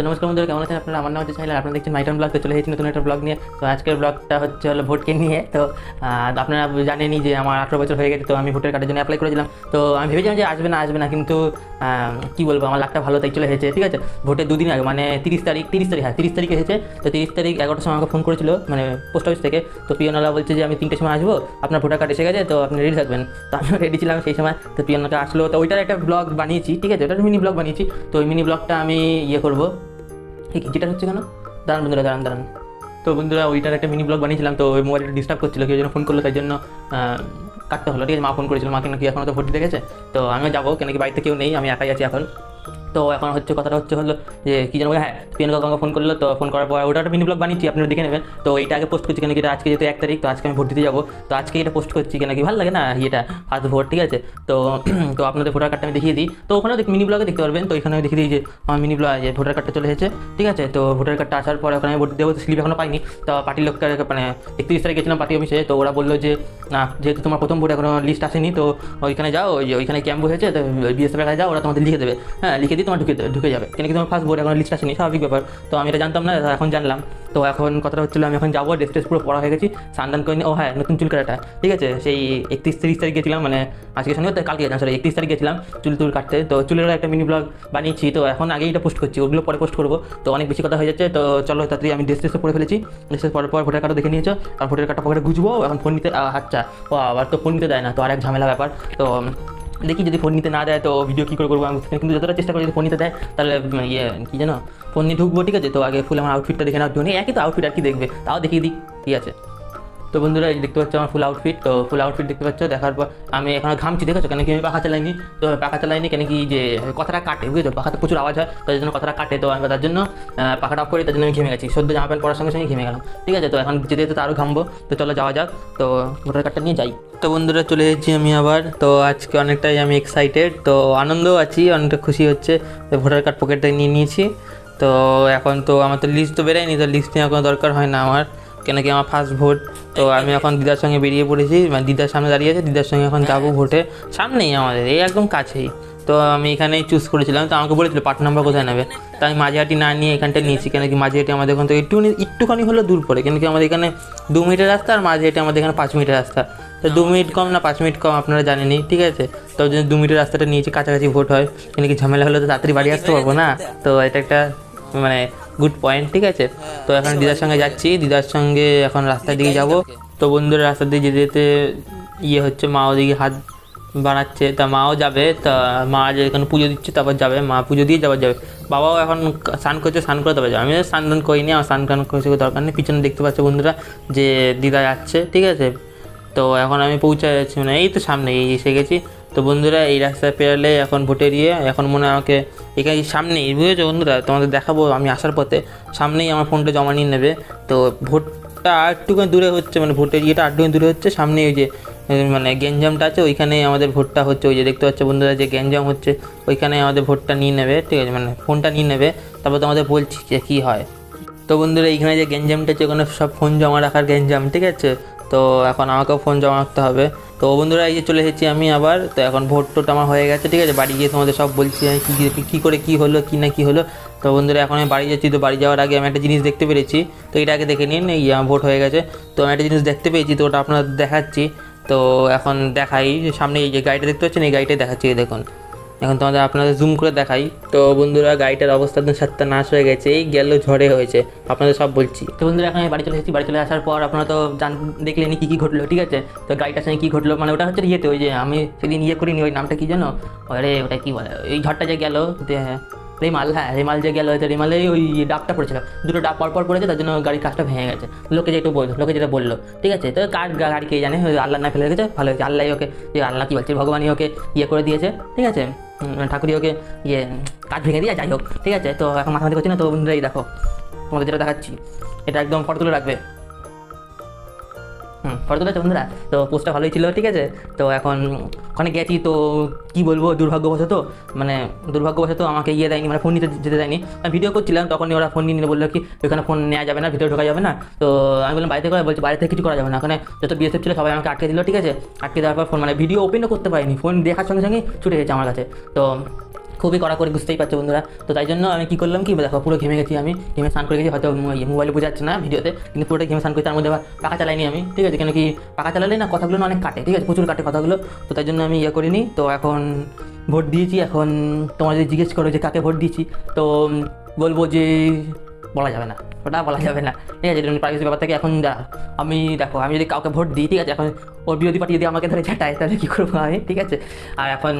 তো নমস্কার বন্ধুরা, কেমন আছেন আপনারা? আমার নাম হচ্ছে চাইলে আপনারা দেখছেন মাইটন ব্লগ। তো চলে এসেছি নতুন একটা ব্লগ নিয়ে। তো আজকের ব্লগটা হচ্ছে হলো ভোটকে নিয়ে। তো আপনারা জানেনই যে আমার আঠেরো বছর হয়ে গেছে, তো আমি ভোটের কার্ডের জন্য অ্যাপ্লাই করেছিলাম। তো আমি ভেবেছিলাম যে আসবে না আসবে না, কিন্তু কি বলব, আমার লাখটা ভালো, তাই চলে এসেছে, ঠিক আছে? ভোটের দুদিন আগে মানে তিরিশ তারিখ তিরিশ তারিখ হ্যাঁ তিরিশ তারিখে এসেছে তো তিরিশ তারিখ এগারোটার সময় আমাকে ফোন করেছিল মানে পোস্ট অফিস থেকে। তো পিয়নওয়ালা বলছে যে, আমি তিনটের সময় আসব, আপনার ভোটার কার্ড এসে গেছে, তো আপনি রেডি থাকবেন। তো আমি রেডি ছিলাম সেই সময়। তো পিয়নটা আসলো, তো ওইটার একটা ব্লগ বানিয়েছি, ঠিক আছে? ওটার মিনি ব্লগ বানিয়েছি। তো ওই মিনি ব্লগটা আমি ইয়ে করব ঠিক যেটা হচ্ছে কেন? দাঁড়ান বন্ধুরা, দাঁড়ান দাঁড়ান। তো বন্ধুরা, ওইটার একটা মিনি ব্লগ বানিয়েছিলাম, তো ওই মোবাইলটা ডিস্টার্ব করছিল, কেউ যেন ফোন করল তার জন্য কাটতে হলো, ঠিক আছে? মা ফোন করেছিল, মাকে নাকি এখনও তো ভর্তি দেখেছে। তো আমিও যাব, কেন কি বাড়িতে কেউ নেই, আমি একাই আছি এখন। তো এখন হচ্ছে কথাটা হচ্ছে হলো যে কি জানো হ্যাঁ পিএন কাকা ফোন করল, তো ফোন করার পর ওটা একটা মিনি ব্লগ বানিয়েছি, আপনারা দেখে নেবেন। তো এইটা আগে পোস্ট করছি কেন কি আজকে যেহেতু এক তারিখ, তো আজকে আমি ভোট দিতে যাব। তো আজকে এটা পোস্ট করছি কেন কি, ভালো লাগে না এটা ফার্স্ট ভোট ঠিক আছে? তো তো আপনাদের ভোটার কার্ডটা আমি দেখিয়ে দিই। তো ওখানেও দেখ মিনি ব্লগে দেখতে পারবেন। তো এখানে আমি দেখিয়ে দিই যে, আমার মিনি ব্লগ যে ভোটার কার্ডটা চলে এসেছে, ঠিক আছে? তো ভোটার কার্ডটা আসার পর ওখানে আমি ভোট দেবো স্লিপ এখনও পাইনি। তো পার্টির লোককে মানে একত্রিশ তারিখ গেছিলাম পার্টি অফিসে তো ওরা বলল যে, না, যেহেতু তোমার প্রথম ভোট এখনও লিস্ট আসেনি, তো ওইখানে যাও ওইখানে ক্যাম্প হয়েছে, তো বিএসএফের কাছে যাও, ওরা তোমাদের লিখে দেবে। হ্যাঁ লিখে দিয়ে তোমার ঢুকে ঢুকে যাবে। কেন কি তোমার ফার্স্ট বোর্ড এখন লিস্ট আসেনি, স্বাভাবিক ব্যাপার। তো আমি এটা জানতাম না, এখন জানলাম। তো এখন কথাটা হচ্ছিল, আমি এখন যাব ড্রেস পুরো পড়া হয়ে গেছি। সান্দান করে ও হ্যাঁ নতুন চুল কাটাটা। ঠিক আছে, সেই একত্রিশ তিরিশ তারিখ গেছিলাম মানে আজকে সঙ্গে তো কালকে গেছিলাম সরি একত্রিশ তারিখ গেছিলাম, চুল টুল কাটতে। তো চুলের একটা মিনি ব্লগ বানিয়েছি, তো এখন আগেই এটা পোস্ট করছি, ওগুলো পরে পোস্ট করব। তো অনেক বেশি কথা হয়ে যাচ্ছে, তো চলো তাড়াতাড়ি আমি ড্রেস ট্রেস পরে ফেলেছি। ড্রেস পরার পর ভোটার কার্ডও দেখে নিয়েছো, আর ভোটার কার্ডটা পকেটে গুজবো এখন ফোন নিতে আচ্ছা ও আবার তো ফোন নিতে দেয় না, তো আর এক ঝামেলা ব্যাপার। তো দেখি যদি ফোন নিতে না দেয় তো ভিডিও কী করে করব আমি কিন্তু যতটা চেষ্টা করি যদি ফোন নিতে দেয়, তাহলে ইয়ে কী জানো ফোন নিয়ে ঢুকবো, ঠিক আছে? তো আগে ফুল আমার আউটফিটটা দেখে জন্য একই তো আউটফিট আর কি দেখবে? তাও দেখিয়ে দিই ঠিক আছে। তো বন্ধুরা দেখতে পাচ্ছ আমার ফুল আউটফিট তো ফুল আউটফিট দেখতে পাচ্ছ, দেখার পর আমি এখন ঘামছি, দেখেছ? কেন কি আমি পাখা চালাইনি? তো পাখা চালাইনি, কেন কি যে কথাটা কাটে, বুঝেছ? পাখাতে প্রচুর আওয়াজ হয় তার জন্য কথাটা কাটে, তো আমি তার জন্য পাখাটা অফ করি, তার জন্য আমি ঘেমে গেছি। সদ্য জামা প্যান্ট পরার সঙ্গে সঙ্গে ঘেমে গেলাম, ঠিক আছে? তো এখন যেতে যেতে আরও ঘামবো, তো চলো যাওয়া যাক, তো ভোটার কার্ডটা নিয়ে যাই। তো বন্ধুরা, চলে এসেছি আমি আবার, তো আজকে অনেকটাই আমি এক্সাইটেড তো আনন্দও আছি, অনেকটা খুশি হচ্ছে, তো ভোটার কার্ড পকেটটা নিয়ে নিয়েছি, তো এখন তো আমার তো লিস্ট তো বেরোয়নি, তো লিস্ট নেওয়ার কোনো দরকার হয় না আমার। কেন কি আমার ফার্স্ট ভোট তো আমি এখন দিদার সঙ্গে বেরিয়ে পড়েছি মানে দিদার সামনে দাঁড়িয়ে আছে দিদার সঙ্গে এখন যাব ভোটে। সামনেই আমাদের এই একদম কাছেই। তো আমি এখানেই চুজ করেছিলাম তো আমাকে বলেছিল পার্ট নাম্বার কোথায় নেবে? তো আমি মাঝেহাটি না নিয়ে এখানটা নিয়েছি কেন কি মাঝিহাটি আমাদের এখান থেকে একটুখানি একটুখানি হলো দূর পড়ে। কেন কি আমাদের এখানে দু মিনিটের রাস্তা আর মাঝিহাটি আমাদের এখানে পাঁচ মিনিটের রাস্তা। তো দু মিনিট কম না পাঁচ মিনিট কম আপনারা জানেনই ঠিক আছে? তো দু মিনিটের রাস্তাটা নিয়েছি কাছাকাছি ভোট হয় কেন কি ঝামেলা হলে তো তাড়াতাড়ি বাড়ি আসতে পারব না? তো এটা একটা মানে গুড পয়েন্ট ঠিক আছে? তো এখন দিদার সঙ্গে যাচ্ছি দিদার সঙ্গে এখন রাস্তার দিকে যাব। তো বন্ধুরা রাস্তার দিকে যেতে যেতে ইয়ে হচ্ছে মা ওদিকে হাত বাড়াচ্ছে তা মাও যাবে তা মা যে এখানে পুজো দিচ্ছে তারপর যাবে মা পুজো দিয়ে যাবার যাবে। বাবাও এখন স্নান করছে স্নান করে তারপর যাবে। আমি স্নান টান করিনি আমার স্নান টান করে দরকার নেই। পিছনে দেখতে পাচ্ছে বন্ধুরা যে দিদা যাচ্ছে ঠিক আছে? তো এখন আমি পৌঁছে যাচ্ছি মানে এই তো সামনে এই এসে গেছি। তো বন্ধুরা, এই রাস্তায় পেরালে এখন ভোটের ইয়ে। এখন মনে আমাকে এখানে সামনেই, বুঝেছ বন্ধুরা? তোমাদের দেখাবো আমি আসার পথে। সামনেই আমার ফোনটা জমা নিয়ে নেবে। তো ভোটটা আর একটুখানি দূরে হচ্ছে মানে ভোটের ইয়েটা আর একটুখানি দূরে হচ্ছে। সামনে ওই যে মানে গ্যাঞ্জামটা আছে, ওইখানে আমাদের ভোটটা হচ্ছে। ওই যে দেখতে পাচ্ছ বন্ধুরা যে গ্যাঞ্জাম হচ্ছে, ওইখানে আমাদের ভোটটা নিয়ে নেবে, ঠিক আছে? মানে ফোনটা নিয়ে নেবে। তারপর তোমাদের বলছি যে কী হয়। তো বন্ধুরা, এইখানে যে গ্যাঞ্জামটা আছে, ওখানে সব ফোন জমা রাখার গ্যাঞ্জাম, ঠিক আছে? তো এখন আমাকেও ফোন জমা রাখতে হবে। তো বন্ধুরা, এই যে চলে এসেছি আমি আবার। তো এখন ভোট টোট আমার হয়ে গেছে, ঠিক আছে? বাড়ি গিয়ে তোমাদের সব বলছি আমি কী কী- করে, কী হলো, কী না, কী হলো। তো বন্ধুরা, এখন আমি বাড়ি যাচ্ছি, তো বাড়ি যাওয়ার আগে আমি একটা জিনিস দেখতে পেরেছি। তো এটা আগে দেখে নিন, এই ভোট হয়ে গেছে। তো আমি একটা জিনিস দেখতে পেয়েছি, তো ওটা আপনার দেখাচ্ছি। তো এখন দেখাই, সামনে এই যে গাড়িটা দেখতে পাচ্ছেন? এই গাড়িটাই দেখাচ্ছি দেখুন। এখন তোমাদের আপনাদের জুম করে দেখাই। তো বন্ধুরা, গাড়িটার অবস্থা তো সাতটা নাশ হয়ে গেছে, এই গেল ঝড়ে হয়েছে, আপনাদের সব বলছি। তো বন্ধুরা, এখন বাড়ি চলে এসেছি, বাড়ি চলে আসার পর আপনারা তো জান, দেখলেনি কী কী ঘটলো, ঠিক আছে? তো গাড়িটার সঙ্গে কী ঘটলো মানে ওটা হচ্ছে ইয়েতে, ওই যে আমি সেদিন ইয়ে করিনি, ওই নামটা কী জানো আরে ওটা কী বলে, ওই ঝড়টা যে গেল রেমাল হ্যাঁ রেমাল যে গেল হয়তো রেমালে ওই ডাবটা পড়েছিল। দুটো ডাব পরপর পড়েছে তার জন্য গাড়ির কাজটা ভেঙে গেছে। লোকে যেটা বলল লোকে যেটা বলল ঠিক আছে? তো কার গাড়ি কে জানে আল্লাহ না ফেলে রেখেছে ভালো হয়েছে। আল্লাহ ওকে যে আল্লাহ কী বলছে ভগবানই ওকে ইয়ে করে দিয়েছে ঠিক আছে? উম, ঠাকুরই ওকে ইয়ে কাজ ভেঙে দিয়ে যাই হোক ঠিক আছে? তো এখন মাথা মাথামাতি করছি না তো বন্ধুরা এই দেখো তোমাদের যেটা দেখাচ্ছি এটা একদম ফটো তুলে রাখবে। ফটো তুলেছে বন্ধুরা? তো পোস্টটা ভালোই ছিল, ঠিক আছে? তো এখন ওখানে গেছি, তো কি বলব, দুর্ভাগ্যবশত মানে দুর্ভাগ্যবশত আমাকে ইয়ে দেয়নি মানে ফোন নিতে যেতে দেয়নি। আমি ভিডিও করছিলাম তখন ওরা ফোন নিয়ে বলল কি, ওখানে ফোন নেওয়া যাবে না, ভিতরে ঢোকা যাবে না। তো আমি বললাম, বাড়িতে করে, বলছি, বাড়িতে কিছু করা যাবে না। ওখানে যত বিএসএফ ছিল, সবাই আমাকে আটকে দিল, ঠিক আছে? আটকে দেওয়ার পর ফোন মানে ভিডিও ওপেনও করতে পারিনি ফোন দেখার সঙ্গে সঙ্গেই ছুটে গেছে আমার কাছে। তো খুবই কড়া করে বুঝতেই পারছ বন্ধুরা? তো তাই জন্য আমি কী করলাম কি, দেখো, পুরো ঘেমে গেছি আমি। ঘেমে স্নান করে গেছি, হয়তো মোবাইলে বোঝা যাচ্ছে না ভিডিওতে, কিন্তু পুরোটা ঘেমে স্নান করে তার মধ্যে আবার পাখা চালাইনি আমি, ঠিক আছে? কেন কি পাখা চালালে না কথাগুলো অনেক কাটে, ঠিক আছে? প্রচুর কাটে কথাগুলো। তো তাই জন্য আমি ইয়ে করিনি। তো এখন ভোট দিয়েছি, এখন তোমার যদি জিজ্ঞেস করো যে কাকে ভোট দিয়েছি, তো বলব যে বলা যাবে না, ওটা বলা যাবে না, ঠিক আছে? প্রাইভেসি ব্যাপার থেকে এখন আমি দেখো, আমি যদি কাউকে ভোট দিই, ঠিক আছে? এখন ওর বিরোধী পার্টি যদি আমাকে ধরে ছাটায় তাহলে কী করব আমি, ঠিক আছে? আর এখন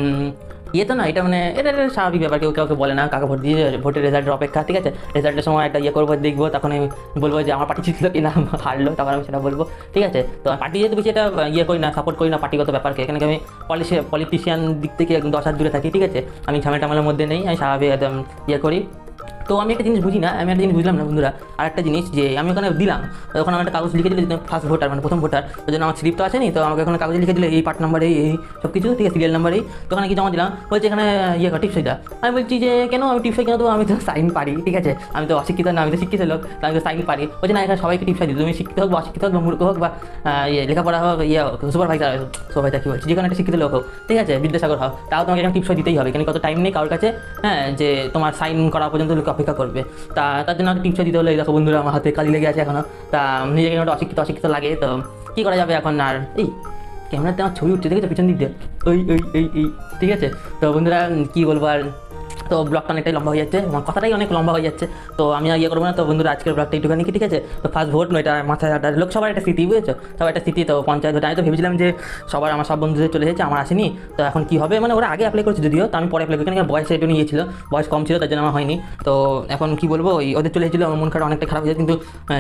ইয়ে তো না, এটা মানে এটা স্বাভাবিক ব্যাপার, কেউ কাউকে বলে না, কাকে ভোট দিয়ে ভোটের রেজাল্টের অপেক্ষা, ঠিক আছে? রেজাল্টের সময় একটা ইয়ে করব, দেখব, তখন আমি বলব যে আমার পার্টি জিতলো কি না হারলো, তখন আমি সেটা বলব, ঠিক আছে? তো পার্টি যেহেতু বেশি এটা ইয়ে করি না সাপোর্ট করি না পার্টিগত ব্যাপারকে, এখানে আমি পলিসি পলিটিশিয়ান দিক থেকে একদম দশ হাত দূরে থাকি, ঠিক আছে? আমি ঝামেলা টামেলার মধ্যে নেই, আমি স্বাভাবিক একদম ইয়ে করি। তো আমি একটা জিনিস বুঝি না, আমি একটা জিনিস বুঝলাম না বন্ধুরা। আর একটা জিনিস যে আমি ওখানে দিলাম তখন আমার একটা কাগজ লিখে দিলে ফার্স্ট ভোটার মানে প্রথম ভোটার ওই জন্য আমার স্লিপ তো আসেনি, তো আমাকে ওখানে কাগজে লিখে দিলে এই পার্ট নাম্বার এই এই সব কিছু ঠিক আছে সিরিয়াল নাম্বার এই, তো ওখানে কি জমা দিলাম, বলছে এখানে ইয়ে টিপস এটা। আমি বলছি যে, কেন? আমি টিপসে কেন তো আমি তো সাইন পারি, ঠিক আছে? আমি তো অশিক্ষিত না, আমি তো শিক্ষিত লোক, তো আমি তো সাইন পারি। বলছে, না, এখানে সবাইকে টিপস দিই, তুমি শিক্ষিত হোক বা অশিক্ষিত হোক বা মূর্খ হোক বা ইয়ে লেখাপড়া হোক ইয়ে সুপারভাইজার সুপারভাইজার কী বলছি? যে কোনো একটা শিক্ষিত লোক হোক, ঠিক আছে? বিদ্যাসাগর হোক, তাও তোমাকে এখানে টিপস দিতেই হবে। কেন কত টাইম নেই কারোর কাছে হ্যাঁ যে তোমার সাইন করা পর্যন্ত লোক অপেক্ষা করবে। তা তার জন্য আমাকে টিপস দিতে হলে, এই দেখো বন্ধুরা, আমার হাতে কালি লেগে আছে এখনও। তা নিজেকে একটা অশিক্ষিত অশিক্ষিত লাগে, তো কী করা যাবে এখন আর? এই, ক্যামেরাতে আমার ছবি উঠছে, দেখেছ? পিছন দিক দিয়ে। ওই ওই, এই এই, ঠিক আছে? তো বন্ধুরা, কী বলব আর? তো ব্লগটা অনেকটাই লম্বা হয়ে যাচ্ছে। আমার কথাটাই অনেক লম্বা হয়ে যাচ্ছে। তো আমি আর ইয়ে করব না। তো বন্ধুরা, আজকের ব্লগটা একটুখানি ঠিক আছে? তো ফার্স্ট ভোট নয় এটা মাথায় একটা লোকসভার একটা স্মৃতি, বুঝেছ? সবার একটা স্মৃতি। তো পঞ্চায়েত ভোট আমি তো ভেবেছিলাম যে সবার, আমার সব বন্ধুদের চলে এসেছে, আমার আসেনি। তো এখন কি হবে? মানে ওরা আগে অ্যাপ্লাই করেছে যদিও, তো আমি পরে অ্যাপ্লাই করি বয়স একটু নিয়ে নিয়েছিল। বয়স কম ছিল, তার জন্য আমার হয়নি। তো এখন কি বলব, ওই ওদের চলে এসেছিল, আমার মন খারাপ, অনেকটা খারাপ হয়েছে কিন্তু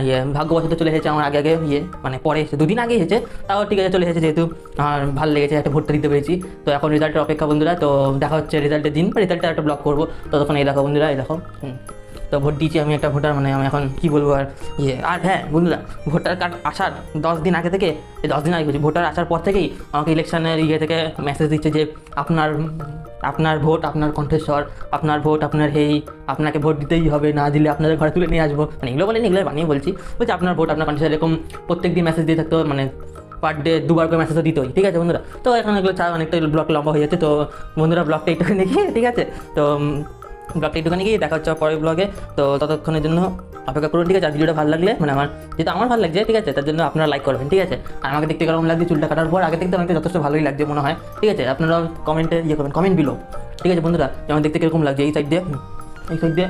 ইয়ে ভাগ্যবশত চলে এসেছে আমার আগে আগে ইয়ে মানে পরে এসে দুদিন আগে এসেছে, তাও ঠিক আছে, চলে এসেছে যেহেতু। আমার ভালো লেগেছে, একটা ভোটটা দিতে পেরেছি। তো এখন রেজাল্টের অপেক্ষা, বন্ধুরা, তো দেখা হচ্ছে রেজাল্টের দিন রেজাল্টটা একটা ব্লগ করব। ততক্ষণ এই দেখো বন্ধুরা, এই দেখো। তো ভোট দিয়েছি আমি একটা ভোটার মানে আমি এখন কি বলব আর ইয়ে। আর হ্যাঁ বন্ধুরা, ভোটার কার্ড আসার দশ দিন আগে থেকে দশ দিন আগে ভোটার আসার পর থেকেই আমাকে ইলেকশনের ইয়ে থেকে মেসেজ দিচ্ছে যে, আপনার আপনার ভোট আপনার কণ্ঠস্বর, আপনার ভোট আপনার হেই, আপনাকে ভোট দিতেই হবে, না দিলে আপনাদের ঘরে তুলে নিয়ে আসব। মানে এগুলো বলেনি, এগুলো বানিয়ে বলছি। বলছি, আপনার ভোট, আপনার কণ্ঠস্বর এরকম প্রত্যেক দিন মেসেজ দিয়ে থাকতো মানে পার ডে দুবার করে মেসেজ তো দিতই, ঠিক আছে বন্ধুরা? তো এখন এগুলো চা অনেকটা ব্লগ লম্বা হয়ে যাচ্ছে, তো বন্ধুরা ব্লগটা একটুখানি দেখি, ঠিক আছে? তো ব্লগটা একটুখানি গিয়ে দেখা হচ্ছে পরের ব্লগে তো ততক্ষণের জন্য অপেক্ষা করুন, ঠিক আছে? আর ভিডিওটা ভালো লাগলে মানে আমার, যেহেতু আমার ভালো লাগছে, ঠিক আছে? তার জন্য আপনারা লাইক করবেন, ঠিক আছে? আর আমাকে দেখতে কেমন লাগছে, চুলটা কাটার পর আগে দেখতে আমাকে যথেষ্ট ভালোই লাগছে মনে হয়, ঠিক আছে? আপনারা কমেন্টে ইয়ে করবেন কমেন্ট বিলো ঠিক আছে বন্ধুরা? যেমন দেখতে কীরকম লাগছে, এই সাইড দিয়ে, এই সাইড দিয়ে,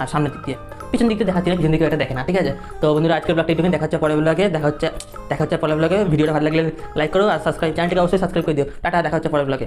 আর সামনের দিক দিয়ে। পিছন দিকটা দেখাচ্ছি না, পিছন দিকে এটা দেখে না ঠিক আছে? তো বন্ধুরা আজকের ব্লগটা একটুখানি দেখাচ্ছে পরের ব্লগে দেখা হচ্ছে দেখা হচ্ছে পরের ব্লগে ভিডিওটা ভালো লাগলে লাইক করো আর সাবস্ক্রাইব চ্যানেলটিকে অবশ্যই সাবস্ক্রাইব করে দিও। টাটা দেখা হচ্ছে পরের ব্লগে